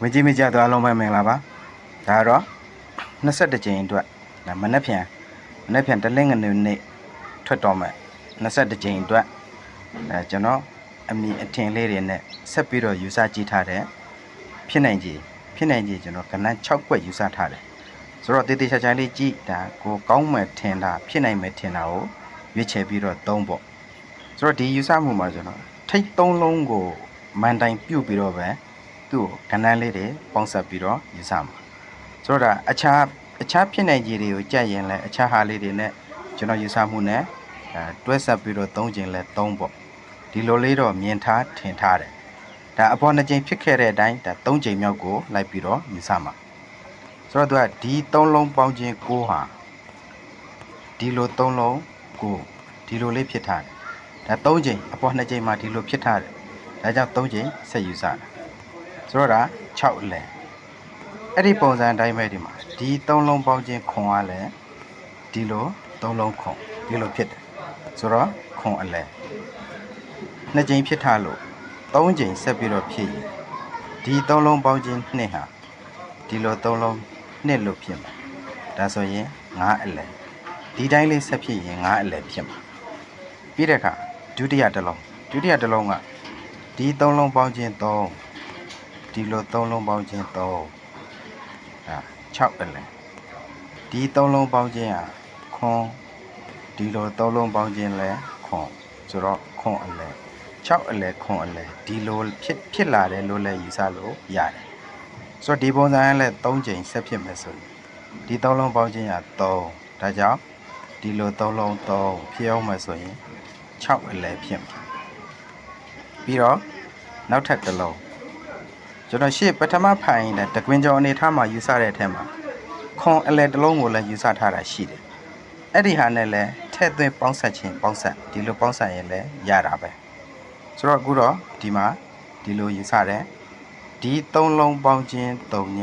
ဝင်းကြီးမကြတော့အားလုံးပဲမင်္ဂလာပါဒါကတော့22ကြိမ်အတွက်ဒါမနေ့ပြန်မနေ့ပြန်တလင်းငနေနေ့ထွက်တော်မယ်22ကြိမ်အတွက်အဲကျွန်တော်အမိအထင်လေးတွေနဲ့ဆက်ပြီးတော့ယူဆကြည့်ထားတယ်ဖြစ်နိုင်ကြီးဖြစ်နိုင်ကြီးကျွန်တော်ကနန်း6ကွက်ယူဆထားတယ်ဆိုတော့တေးသေးချာချာလေးကြည့်ဒါကိုကောင်းမယ်ထင်တာဖြစ်နိုင်မယ်ထင်တာကိုရွေးချယ်ပြီးတော့သုံးပေါ့ဆိုတော့ဒီယူဆမှုမှာကျွန်တော်ထိတ်သုံးလုံးကိုမန်တိုင်ပြုတ်ပြီးတော့ပဲ သူ့ကိုကဏ္ဍလေးတွေပေါင်းဆက်ပြီးတော့ယူဆမှာဆိုတော့ဒါအခြားအခြားဖြစ်နိုင်ကြီးတွေကိုကြက်ရင်လဲအခြားဟာလေးတွေနဲ့ကျွန်တော်ယူဆမှုနဲ့အဲတွဲဆက်ပြီးတော့သုံးခြင်းလဲသုံးပေါ့ဒီလိုလေးတော့မြင်ထားထင်ထားတယ်ဒါအပေါ်နှစ်ကြိမ်ဖြစ်ခဲ့တဲ့အတိုင်းဒါသုံးကြိမ်မြောက်ကိုလိုက်ပြီးတော့ယူဆမှာဆိုတော့သူကဒီသုံးလုံးပေါင်းခြင်းကိုဟာဒီလိုသုံးလုံးကိုဒီလိုလေးဖြစ်ထားတယ်ဒါသုံးကြိမ်အပေါ်နှစ်ကြိမ်မှာဒီလိုဖြစ်ထားတယ်ဒါကြောင့်သုံးကြိမ်ဆက်ယူဆတာ ဆိုတော့ဒါ6အလဲအဲ့ဒီပုံစံအတိုင်းပဲဒီမှာဒီ3လုံးပေါင်းခြင်းခွန်ကလည်းဒီလို3လုံးခွန်ဒီလိုဖြစ်တယ်ဆိုတော့ခွန်အလဲနှစ်ကြိမ်ဖြစ်ထားလို့3ကြိမ်ဆက်ပြီးတော့ဖြစ်ရင်ဒီ3လုံးပေါင်းခြင်းနှစ်ဟာဒီလို3လုံးနှစ်လို့ဖြစ်မှာဒါဆိုရင်9အလဲဒီတိုင်းလေးဆက်ဖြစ်ရင်9အလဲဖြစ်မှာပြီးတဲ့အခါဒုတိယတစ်လုံးဒုတိယတစ်လုံးကဒီ3လုံးပေါင်းခြင်း3 ဒီလိုသုံးလုံးပေါင်းခြင်း3ဟာ6အလဲဒီသုံးလုံးပေါင်းခြင်းဟာခွန်ဒီလိုသုံးလုံးပေါင်းခြင်းလဲခွန်ဆိုတော့ခွန်အလဲ6အလဲခွန်အလဲဒီလိုဖြစ်ဖြစ်လာတယ်လို့လည်းယူဆလို့ရတယ်ဆိုတော့ဒီပုံစံကလည်း3ချိန်ဆက်ဖြစ်မယ်ဆိုရင်ဒီသုံးလုံးပေါင်းခြင်းဟာ3ဒါကြောင့်ဒီလိုသုံးလုံး3ဖြစ်အောင်မယ်ဆိုရင်6အလဲဖြစ်မှာပြီးတော့နောက်ထပ်တစ်လုံး ကျွန်တော်ရှေ့ပထမဖိုင်နဲ့တကွင်းကြောင်အနေထားမှာယူဆတဲ့အထက်မှာခွန်အလဲတစ်လုံးကိုလည်းယူဆထားတာရှိတယ်။အဲ့ဒီဟာနဲ့လည်းထည့်သွင်းပေါင်းဆက်ခြင်းပေါင်းဆက်ဒီလိုပေါင်းဆက်ရင်လည်းရတာပဲ။ဆိုတော့အခုတော့ဒီမှာဒီလိုယူဆတယ်။ဒီသုံးလုံးပေါင်းခြင်း၃ည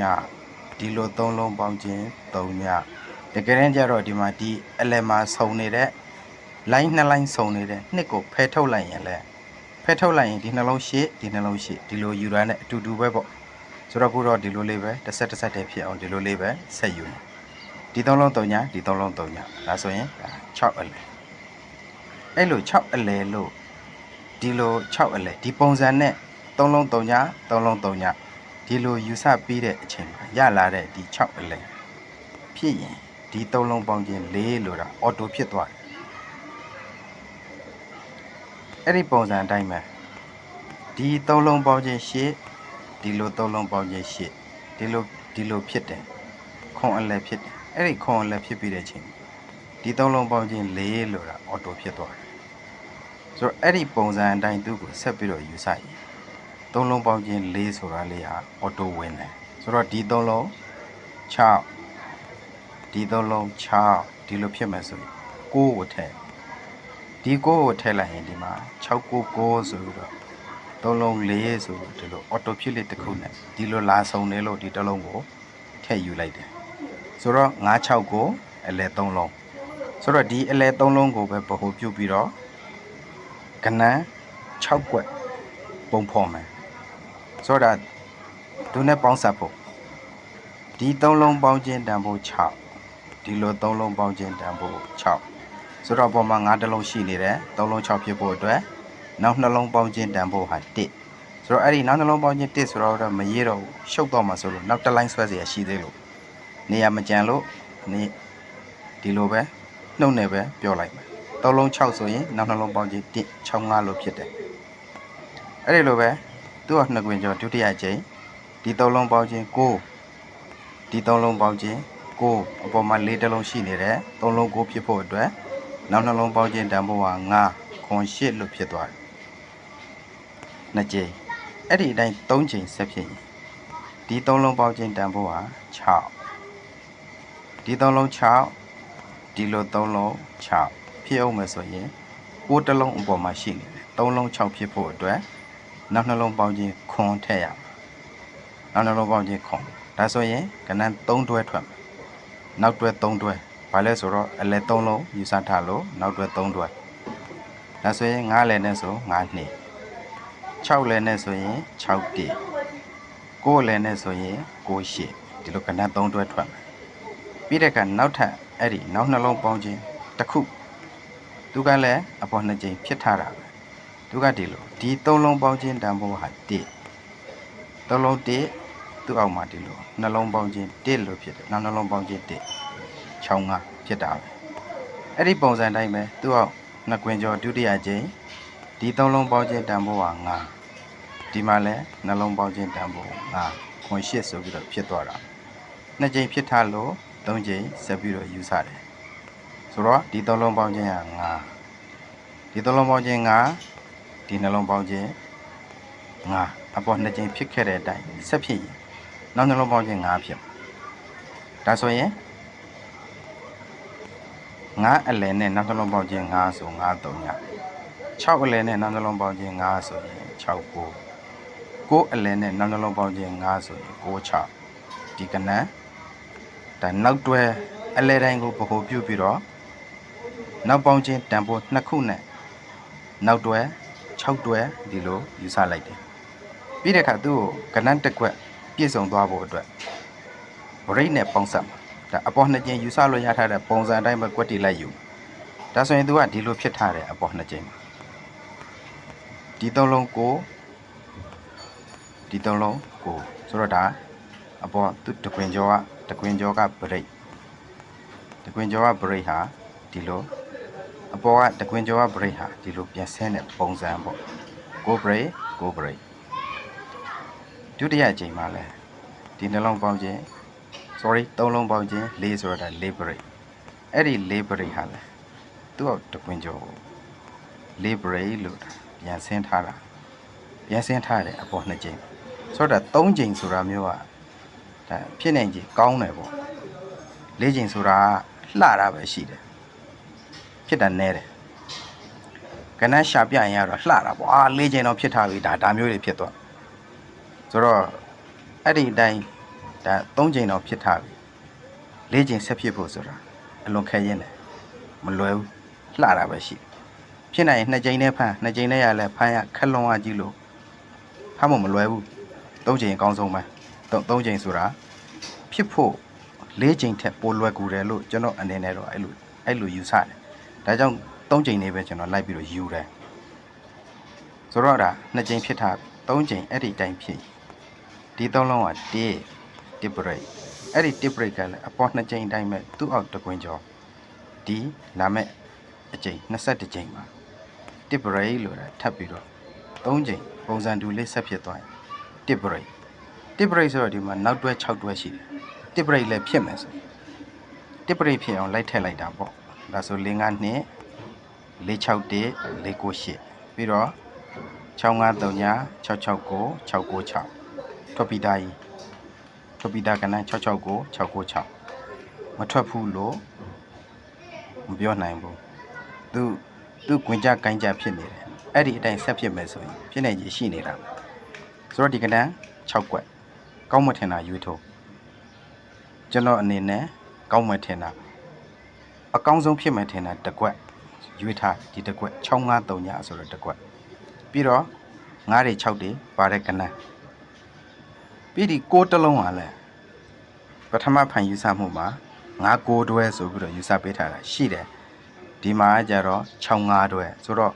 ဒီလိုသုံးလုံးပေါင်းခြင်း၃ညတကယ်တမ်းကျတော့ဒီမှာဒီအလဲမှာစုံနေတဲ့ line နှစ် line စုံနေတဲ့နှစ်ကိုဖယ်ထုတ်လိုက်ရင်လည်း ဖဲထုတ်လိုက်ရင်ဒီနှလုံးရှေ့ဒီနှလုံးရှေ့ဒီလိုယူရတဲ့အတူတူပဲပေါ့ဆိုတော့ခုတော့ဒီလိုလေးပဲတစ်ဆက်တစ်ဆက်တည်းဖြစ်အောင်ဒီလိုလေးပဲဆက်ယူဒီသုံးလုံး၃ညဒီသုံးလုံး၃ညဒါဆိုရင်6အလဲအဲ့လို6အလဲလို့ဒီလို6အလဲဒီပုံစံနဲ့သုံးလုံး၃ညသုံးလုံး၃ညဒီလိုယူဆပြီးတဲ့အချိန်မှာရလာတဲ့ဒီ6အလဲဖြစ်ရင်ဒီသုံးလုံးပေါင်းခြင်း၄လို့တာအော်တိုဖြစ်သွားတယ် အဲ့ဒီပုံစံအတိုင်းပဲဒီသုံးလုံးပေါင်းခြင်းရှစ်ဒီလိုသုံးလုံးပေါင်းခြင်းရှစ်ဒီလိုဒီလိုဖြစ်တယ်ခွန်အလဲဖြစ်တယ်အဲ့ဒီခွန်အလဲဖြစ်ပြီးတဲ့အချိန်ဒီသုံးလုံးပေါင်းခြင်း၄လို့တာအော်တိုဖြစ်သွားတယ်ဆိုတော့အဲ့ဒီပုံစံအတိုင်းသူ့ကိုဆက်ပြီးတော့ယူဆရင်သုံးလုံးပေါင်းခြင်း၄ဆိုတာလေးဟာအော်တိုဝင်တယ်ဆိုတော့ဒီသုံးလုံး6ဒီသုံးလုံး6ဒီလိုဖြစ်မယ်ဆိုရင်9ကိုထည့် ဒီကိုကိုထည့်လိုက်ရင်ဒီမှာ699ဆိုပြီးတော့သုံးလုံး4ဆိုပြီးဒီလိုအော်တိုဖြစ်လေးတစ်ခုနဲ့ဒီလိုလာစုံနေလို့ဒီတစ်လုံးကိုထည့်ယူလိုက်တယ်ဆိုတော့969အလဲ3လုံးဆိုတော့ဒီအလဲ3လုံးကိုပဲဗဟိုပြုတ်ပြီးတော့ကနန်း6ကွက်ပုံဖော်မယ်ဆိုတော့ဒုနဲ့ပေါင်းစပ်ဖို့ဒီ3လုံးပေါင်းခြင်းတန်ဖို့6ဒီလို3လုံးပေါင်းခြင်းတန်ဖို့6 ဆိုတော့အပေါ်မှာ9တလုံးရှိနေတယ်3လုံး6ဖြစ်ဖို့အတွက်နောက်နှလုံးပေါင်းခြင်းတန်ဖို့ဟာ1ဆိုတော့အဲ့ဒီနောက်နှလုံးပေါင်းခြင်း1ဆိုတော့မရေးတော့ဘူးရှုပ်တော့မှာဆိုလို့နောက်တစ်လိုင်းဆွဲเสียရှိသေးလို့နေရာမကြံလို့နေဒီလိုပဲနှုတ်နေပဲပြောလိုက်မယ်3လုံး6ဆိုရင်နောက်နှလုံးပေါင်းခြင်း1 6 5လို့ဖြစ်တယ်အဲ့ဒီလိုပဲသူ့ဟာနှစ်ခွင်ကျော်ဒုတိယကြိမ်ဒီ3လုံးပေါင်းခြင်း9ဒီ3လုံးပေါင်းခြင်း9အပေါ်မှာ4တလုံးရှိနေတယ်3လုံး9ဖြစ်ဖို့အတွက် နောက်နှလုံးပေါင်းခြင်းတန်ဖိုးဟာ9ခွန်8လို့ဖြစ်သွားတယ်။နှစ်ကြိမ်အဲ့ဒီအတိုင်း3ကြိမ်ဆက်ဖြစ်ရင်ဒီ3လုံးပေါင်းခြင်းတန်ဖိုးဟာ6ဒီ3လုံး6ဒီလို3လုံး6ဖြစ်အောင်မယ်ဆိုရင်ကိုယ်တစ်လုံးအပေါ်မှာရှိနေတယ်3လုံး6ဖြစ်ဖို့အတွက်နောက်နှလုံးပေါင်းခြင်းခွန်ထည့်ရမယ်နောက်နှလုံးပေါင်းခြင်းခွန်ဒါဆိုရင်ကဏ္ဍ3တွဲထွက်မယ်နောက်တွဲ3တွဲ ဘာလဲဆိုတော့အလဲ3လုံးယူဆထားလို့နောက်တွဲ3တွဲဒါဆိုရင်9လဲနဲ့ဆို9နှစ်6လဲနဲ့ဆိုရင်6တိကိုယ်လည်းနဲ့ဆိုရင်ကိုရှစ်ဒီလိုကဏ္ဍ3တွဲထွက်မယ်ပြီးတဲ့ကနောက်ထပ်အဲ့ဒီနောက်နှလုံးပေါင်းခြင်းတစ်ခုသူကလည်းအပေါ်နှစ်ကြိမ်ဖြစ်ထားတာပဲသူကဒီလိုဒီသုံးလုံးပေါင်းခြင်းတန်ဖိုးဟာ1သုံးလုံး1သူ့အောက်မှာဒီလိုနှလုံးပေါင်းခြင်း1လို့ဖြစ်တယ်နောက်နှလုံးပေါင်းခြင်း 1 6 5ဖြစ်တာပဲအဲ့ဒီပုံစံတိုင်းပဲသူ့အောက်နှစ်ကွင်ကျော်ဒုတိယကြိမ်ဒီသုံးလုံးပေါင်းခြင်းတန်ဖိုးဟာ9ဒီမှာလည်းနှလုံးပေါင်းခြင်းတန်ဖိုး9ခွန်8ဆိုပြီးတော့ဖြစ်သွားတာနှစ်ကြိမ်ဖြစ်ထားလို့သုံးကြိမ်ဆက်ပြီးတော့ယူဆတယ်ဆိုတော့ဒီသုံးလုံးပေါင်းခြင်းဟာ9ဒီသုံးလုံးပေါင်းခြင်း9ဒီနှလုံးပေါင်းခြင်း9အပေါ်နှစ်ကြိမ်ဖြစ်ခဲ့တဲ့အတိုင်းဆက်ဖြစ်ရင်နောက်နှလုံးပေါင်းခြင်း9ဖြစ်မှာဒါဆိုရင် 9အလယ်နဲ့နောက်နှလုံးပေါင်းခြင်း9ဆို9 3ည6အလယ်နဲ့နောက်နှလုံးပေါင်းခြင်း9ဆိုရင်6 9 9အလယ်နဲ့နောက်နှလုံးပေါင်းခြင်း9ဆိုရင်9 6ဒီကနန်းဒါနောက်တွဲအလဲတိုင်းကိုဗဟိုပြုပြီးတော့နောက်ပေါင်းခြင်းတန်ဖိုးနှစ်ခုနဲ့နောက်တွဲ6တွဲဒီလိုယူဆလိုက်တယ်ပြီးတဲ့အခါသူ့ကိုကနန်းတစ်ခွက်ပြည့်စုံသွားဖို့အတွက်ဗရိတ်နဲ့ပေါင်းစပ်မှာ ဒါအပေါ်နှစ်ကျင်းယူဆလို့ရထားတဲ့ပုံစံအတိုင်းပဲကွက်တီလိုက်ယူဒါဆိုရင်သူကဒီလိုဖြစ်ထားတယ်အပေါ်နှစ်ကျင်းမှာဒီသုံးလုံးကိုဒီသုံးလုံးကိုဆိုတော့ဒါအပေါ်သူတကွင်ကျော်ကတကွင်ကျော်ကဗရိတ်တကွင်ကျော်ကဗရိတ်ဟာဒီလိုအပေါ်ကတကွင်ကျော်ကဗရိတ်ဟာဒီလိုပြန်ဆင်းတဲ့ပုံစံပေါ့ကိုဗရိတ်ကိုဗရိတ်ဒုတိယအချိန်မှာလဲဒီနှလုံးပေါင်းခြင်း sorry သုံးလုံးပေါင်းခြင်း၄ဆိုတာ၄ break အဲ့ဒီ၄ break ဟာလဲသူ့အောက်တကွင်ကျော်၄ break လို့ပြန်ဆင်းထားတာပြန်ဆင်းထားတယ်အပေါ်နှစ်ကြိမ်ဆိုတော့၃ကြိမ်ဆိုတာမျိုးကဒါဖြစ်နိုင်ကြီးကောင်းတယ်ပေါ့၄ကြိမ်ဆိုတာလှတာပဲရှိတယ်ဖြစ်တာနဲတယ်ကနန်းရှာပြရင်ကတော့လှတာပေါ့အာ၄ကြိမ်တော့ဖြစ်ထားပြီဒါဒါမျိုးတွေဖြစ်သွားဆိုတော့အဲ့ဒီအတိုင်း ဒါ၃ချိန်တော့ဖြစ်ထားပြီ၄ချိန်ဆက်ဖြစ်ဖို့ဆိုတာအလွန်ခဲရင်တယ်မလွယ်ဘူးလှတာပဲရှိဖြစ်နိုင်ရင်2ချိန်နဲ့ဖမ်း2ချိန်နဲ့ရလဲဖမ်းရခက်လွန်ရကြီးလို့ဖမ်းမမလွယ်ဘူး၃ချိန်အကောင်းဆုံးပဲ၃ချိန်ဆိုတာဖြစ်ဖို့၄ချိန်ထက်ပိုလွယ်ကူတယ်လို့ကျွန်တော်အနေနဲ့တော့အဲ့လိုအဲ့လိုယူဆတယ်ဒါကြောင့်၃ချိန်နေပဲကျွန်တော်လိုက်ပြီးတော့ယူတယ်ဆိုတော့ဒါ2ချိန်ဖြစ်ထားပြီ၃ချိန်အဲ့ဒီတိုင်းဖြစ်ဒီသုံးလုံးက1 tip break အဲ့ဒီ tip break ကလည်းအပေါ်နှစ်ကြိမ်တိုင်းမဲ့သူ့အောက်တကွင်ကျော်ဒီလာမဲ့အကြိမ်22ကြိမ်မှာ tip break လို့တာထပ်ပြီးတော့3ကြိမ်ပုံစံတူလေးဆက်ဖြစ်သွားရင် tip break tip break ဆိုတော့ဒီမှာနောက်တွဲ6တွဲရှိတယ် tip break လည်းဖြစ်မယ်ဆိုရင် tip break ဖြစ်အောင်လိုက်ထည့်လိုက်တာပေါ့ဒါဆို5 5နှစ်461 498ပြီးတော့653ည669 696ထွက်ပြီးသားကြီး ထွက်ပြီးသားကဏ္ဍ669 696မထွက်ဘူးလို့မပြောနိုင်ဘူးသူသူကွင်ကြကိုင်းကြဖြစ်နေတယ်အဲ့ဒီအတိုင်းဆက်ဖြစ်မယ်ဆိုရင်ဖြစ်နေကြီးရှိနေတာဆိုတော့ဒီကဏ္ဍ6ကွက်ကောင်းမထင်တာရွေးထုတ်ကျွန်တော်အနေနဲ့ကောင်းမထင်တာအကောင်းဆုံးဖြစ်မယ်ထင်တာတစ်ကွက်ရွေးထားဒီတစ်ကွက်653ညဆိုတော့တစ်ကွက်ပြီးတော့9တွေ6တွေပါတဲ့ကဏ္ဍ ပြီးဒီကိုတလုံးဟာလဲပထမဖန်ယူဆမှုမှာငါကိုတွဲဆိုပြီးတော့ယူဆပေးထားတာရှိတယ်ဒီမှာကျတော့6 5တွဲဆိုတော့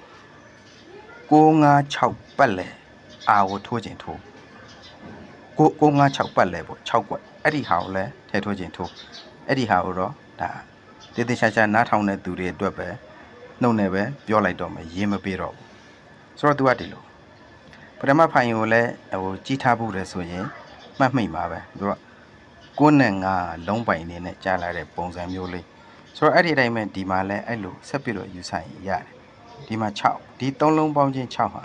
6 5 6ပတ်လဲအာကိုထိုးခြင်းထိုးကို6 5 6ပတ်လဲပေါ့6ကွက်အဲ့ဒီဟာကိုလဲထဲထိုးခြင်းထိုးအဲ့ဒီဟာကိုတော့ဒါတေးသေးချာချာနားထောင်တဲ့သူတွေအတွက်ပဲနှုတ်နဲ့ပဲပြောလိုက်တော့မယ်ရေးမပေးတော့ဘူးဆိုတော့ तू ကဒီလိုပထမဖိုင်ကိုလည်းဟိုကြီးထားဖို့လဲဆိုရင် မှတ်မိမှာပဲသူကကိုနဲ့ငါလုံးပိုင်နေနဲ့ကြားလာတဲ့ပုံစံမျိုးလေးဆိုတော့အဲ့ဒီအတိုင်းပဲဒီမှာလဲအဲ့လိုဆက်ပြီးတော့ယူဆိုင်ရတယ်ဒီမှာ6ဒီ3လုံးပေါင်းချင်း6ဟာ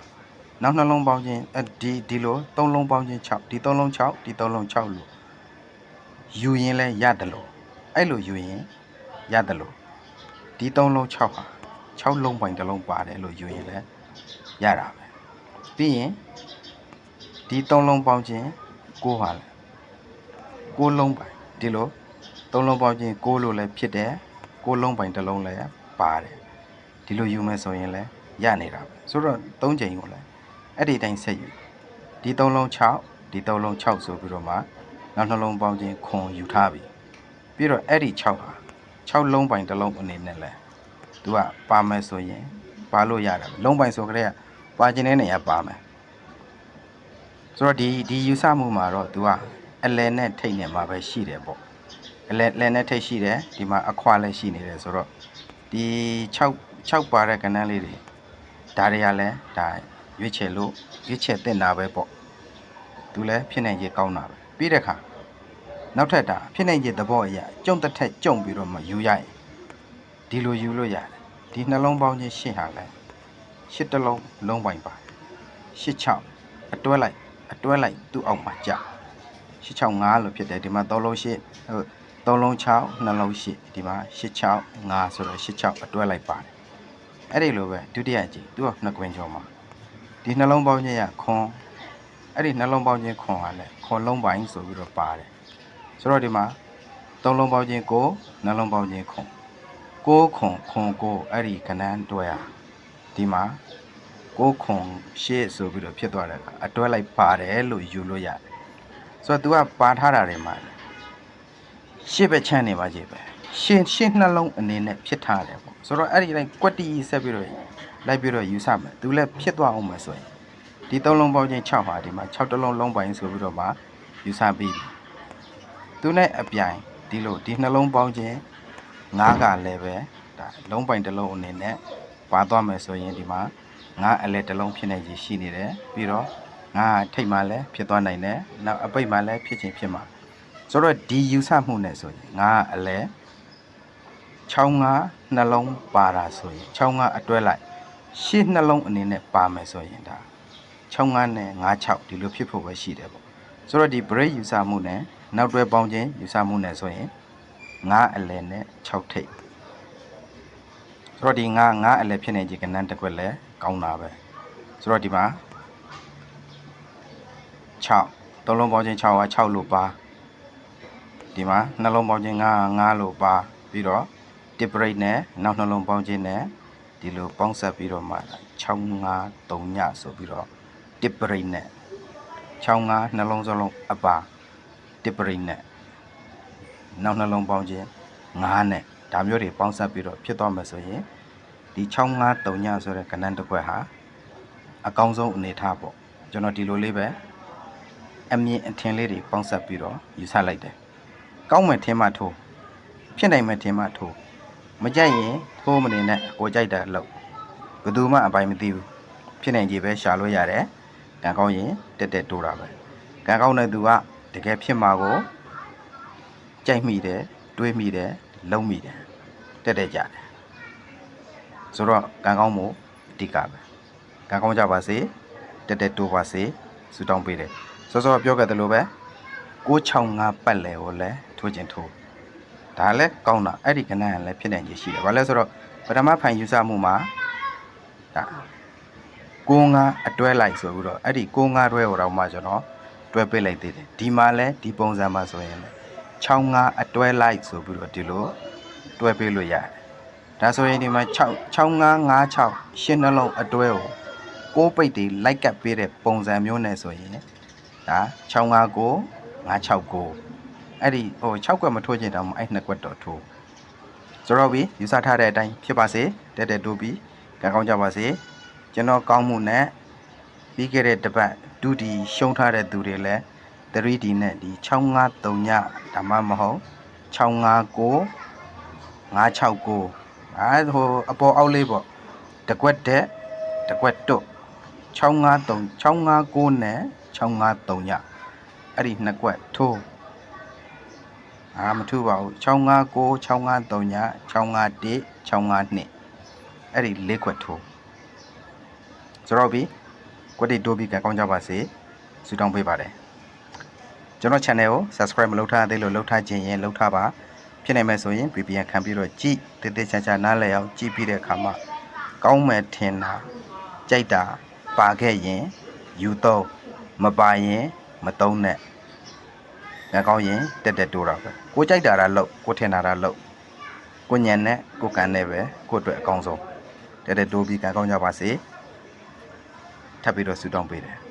နောက်နှလုံးပေါင်းချင်းအဲဒီဒီလို3လုံးပေါင်းချင်း6ဒီ3လုံး6ဒီ3လုံး6လို့ယူရင်လဲရတယ်လို့အဲ့လိုယူရင်ရတယ်လို့ဒီ3လုံး6ဟာ6လုံးပိုင်တစ်လုံးပါတယ်လို့ယူရင်လဲရတာပဲပြီးရင်ဒီ3လုံးပေါင်းချင်း 6ပါလဲ6လုံးပိုင်ဒီလို3လုံးပေါင်းချင်း6လို့လည်းဖြစ်တယ်6လုံးပိုင်တစ်လုံးလည်းပါတယ်ဒီလိုယူမယ်ဆိုရင်လည်းရနေတာပဲဆိုတော့3ချိန်ကိုလည်းအဲ့ဒီတိုင်းဆက်ယူဒီ3လုံး6ဒီဒီသုံးလုံး6ဆိုပြီးတော့မှနောက်နှလုံးပေါင်းခြင်းခွန်ယူထားပြီပြီးတော့အဲ့ဒီ6ဟာ6လုံးပိုင်တစ်လုံးအနေနဲ့လဲသူကပါမယ်ဆိုရင်ပါလို့ရတယ်လုံးပိုင်ဆိုကြတဲ့ကပါခြင်းတဲ့နေရာပါမယ် ဆိုတော့ဒီဒီယူဆမှုမှာတော့သူကအလဲနဲ့ထိတ်နေမှာပဲရှိတယ်ပေါ့အလဲလဲနဲ့ထိတ်ရှိတယ်ဒီမှာအခွာလည်းရှိနေတယ်ဆိုတော့ဒီ6 6ပါတဲ့ကဏ္ဍလေးတွေဒါတွေကလည်းဒါရွေးချယ်လို့ရွေးချယ်တင်တာပဲပေါ့သူလည်းဖြစ်နိုင်ခြေကောင်းတာပဲပြီးတဲ့အခါနောက်ထပ်တာဖြစ်နိုင်ခြေသဘောအရာကြုံတစ်ထက်ကြုံပြီးတော့မှယူရရင်ဒီလိုယူလို့ရတယ်ဒီနှလုံးပေါင်းခြင်းရှစ်ဟာလဲရှစ်တစ်လုံးလုံးပိုင်ပါရှစ်6အတွဲလိုက် အတွဲလိုက်သူ့အောက်မှာကြာရှစ်6 5လို့ဖြစ်တယ်ဒီမှာ3လုံးရှစ်ဟုတ်3လုံး6နှလုံးရှစ်ဒီမှာရှစ်6 5ဆိုတော့ရှစ်6အတွဲလိုက်ပါတယ်အဲ့ဒီလိုပဲဒုတိယအကြိမ်သူကနှစ်ကွင်းကျော်မှာဒီနှလုံးပေါင်းခြင်းရခွန်အဲ့ဒီနှလုံးပေါင်းခြင်းခွန်ကလည်းခွန်လုံးပိုင်ဆိုပြီးတော့ပါတယ်ဆိုတော့ဒီမှာ3လုံးပေါင်းခြင်းကိုနှလုံးပေါင်းခြင်းခွန်ကိုခွန်ခွန်ကိုအဲ့ဒီခဏန်းတွဲဟာဒီမှာ ကိုခွန်ရှေ့ဆိုပြီးတော့ဖြစ်သွားတဲ့အခါအတွဲလိုက်ပါတယ်လို့ယူလို့ရတယ်ဆိုတော့ तू ကပါထားတာတွေမှာရှေ့ဘက်ချမ်းနေပါကြည့်ပဲရှင်းရှင်းနှလုံးအနေနဲ့ဖြစ်ထားတယ်ပေါ့ဆိုတော့အဲ့ဒီတိုင်းကွက်တီဆက်ပြီးတော့လိုက်ပြီးတော့ယူဆမယ် तू လည်းဖြစ်သွားအောင်မယ်ဆိုရင်ဒီသုံးလုံးပေါင်းချင်း6ပါဒီမှာ6တလုံးလုံးပိုင်းဆိုပြီးတော့မှယူဆပြီးပြီသူနဲ့အပြိုင်ဒီလိုဒီနှလုံးပေါင်းခြင်းငါးကလည်းပဲဒါလုံးပိုင်တစ်လုံးအနေနဲ့ပါသွားမယ်ဆိုရင်ဒီမှာ ငါးအလဲတစ်လုံးဖြစ်နေကြီးရှိနေတယ်ပြီးတော့ငါးထိတ်မှလည်းဖြစ်သွားနိုင်တယ်နောက်အပိတ်မှလည်းဖြစ်ချင်းဖြစ်မှာဆိုတော့ဒီယူဆမှုနဲ့ဆိုရင်ငါးအလဲ6ငါးနှလုံးပါတာဆိုရင်6ငါးအတွဲလိုက်ရှစ်နှလုံးအနေနဲ့ပါမယ်ဆိုရင်ဒါ6ငါးနဲ့5 6ဒီလိုဖြစ်ဖို့ပဲရှိတယ်ပေါ့ဆိုတော့ဒီ break ယူဆမှုနဲ့နောက်တွဲပေါင်းခြင်းယူဆမှုနဲ့ဆိုရင်9အလယ်နဲ့6ထိပ်ဆိုတော့ဒီ9 9အလယ်ဖြစ်နေခြင်းကဏ္ဍတစ်ခွက်လဲ ကောင်းတာပဲဆိုတော့ဒီမှာ6သုံးလုံးပေါင်းခြင်း6က6လို့ပါဒီမှာနှလုံးပေါင်းခြင်း9 9လို့ပါပြီးတော့ tip break နဲ့နောက်နှလုံးပေါင်းခြင်းနဲ့ဒီလိုပေါင်းဆက်ပြီးတော့မှ6 5 3ညဆိုပြီးတော့ tip break နဲ့ချောင်းငါနှလုံးစလုံးအပါတစ်ပရိနဲ့နောက်နှလုံးပေါင်းခြင်းငါးနဲ့ဒါမျိုးတွေပေါင်းစပ်ပြီးတော့ဖြစ်သွားမယ်ဆိုရင် ဒီ6 5 3ညဆိုတဲ့ကဏ္ဍတစ်ခွက်ဟာအကောင်းဆုံးအနေထားပေါ့ကျွန်တော်ဒီလိုလေးပဲအမြင်အထင်လေးတွေပေါင်းစပ်ပြီးတော့ယူဆလိုက်တယ်ကောင်းမယ်ထင်မှထိုးဖြစ်နိုင်မယ်ထင်မှထိုးမကြိုက်ရင်ထိုးမနေနဲ့ကိုကြိုက်တဲ့အလုပ်ဘယ်သူမှအပိုင်မသိဘူးဖြစ်နိုင်ကြပဲရှာလို့ရတယ်ကံကောင်းရင်တက်တက်တိုးတာပဲကံကောင်းတဲ့သူကတကယ်ဖြစ်မှာကိုကြိုက်မိတယ်တွေးမိတယ်လုံမိတယ်တက်တက်ကြတယ် ဆိုတော့ကံကောင်းမှုအဓိကပဲကံကောင်းကြပါစေတက်တက်တိုးပါစေဆုတောင်းပေးတယ်စောစောပြောခဲ့သလိုပဲ665ပတ်လဲကိုလည်းထိုးကျင်ထိုးဒါလည်းကောင်းတာအဲ့ဒီကဏ္ဍကလည်းဖြစ်နိုင်ခြေရှိတယ်ဘာလဲဆိုတော့ပထမဖိုင်ယူဆမှုမှာဒါကိုငါအတွဲလိုက်ဆိုပြီးတော့အဲ့ဒီကိုငါတွဲကိုတော့မှကျွန်တော်တွဲပေးလိုက်သေးတယ်ဒီမှာလဲဒီပုံစံမှာဆိုရင်လဲ6ငါအတွဲလိုက်ဆိုပြီးတော့ဒီလိုတွဲပေးလို့ရတယ် ဒါဆိုရင်ဒီမှာ6 6ငါ9 6ရှင်းနှလုံးအတွဲကိုကိုးပိတ်တွေလိုက်ကပ်ပေးတဲ့ပုံစံမျိုးနဲ့ဆိုရင်ဒါ6ငါကို9 6ကိုအဲ့ဒီဟို6ကွက်မထိုးချင်တော့မှအဲ့နှစ်ကွက်တော့ထိုးဆိုတော့ပြီယူဆထားတဲ့အတိုင်းဖြစ်ပါစေတက်တက်တိုးပြီးကံကောင်းကြပါစေကျွန်တော်ကောင်းမှုနဲ့ပြီးခဲ့တဲ့တစ်ပတ်ဒုတီရှုံးထားတဲ့သူတွေလည်း 3D နဲ့ဒီ653ညဒါမှမဟုတ်659 569 အဲဟိုအပေါ်အောက်လေးပေါ့တကွက်တက်တကွက်တွတ်653 659နဲ့653ညအဲ့ဒီနှစ်ကွက်ထိုးအာမထူပါဘူး659 653ည651 652အဲ့ဒီလေးကွက်ထိုးဆိုတော့ပြီကွက်တိတိုးပြီးကံကောင်းကြပါစေဆုတောင်းပေးပါတယ်ကျွန်တော် channel ကို subscribe မလုပ်ထားသေးလို့လုပ်ထားခြင်းရင်လုပ်ထားပါ ဖြစ်နိုင်မယ်ဆိုရင် VPN ခံပြီးတော့ကြည့်တည်တည်ချာချာနားလည်အောင်ကြည့်ပြီးတဲ့အခါမှာကောင်းမယ်ထင်တာကြိုက်တာပါခဲ့ရင်ယူတော့မပါရင်မသုံးနဲ့ငါကောင်းရင်တက်တက်တိုးတာပဲကိုကြိုက်တာလားလို့ကိုထင်တာလားလို့ကိုညံနဲ့ကိုကန်နဲ့ပဲကိုအတွက်အကောင်းဆုံးတက်တက်တိုးပြီးကံကောင်းကြပါစေထပ်ပြီးတော့ဆူတောင်းပေးတယ်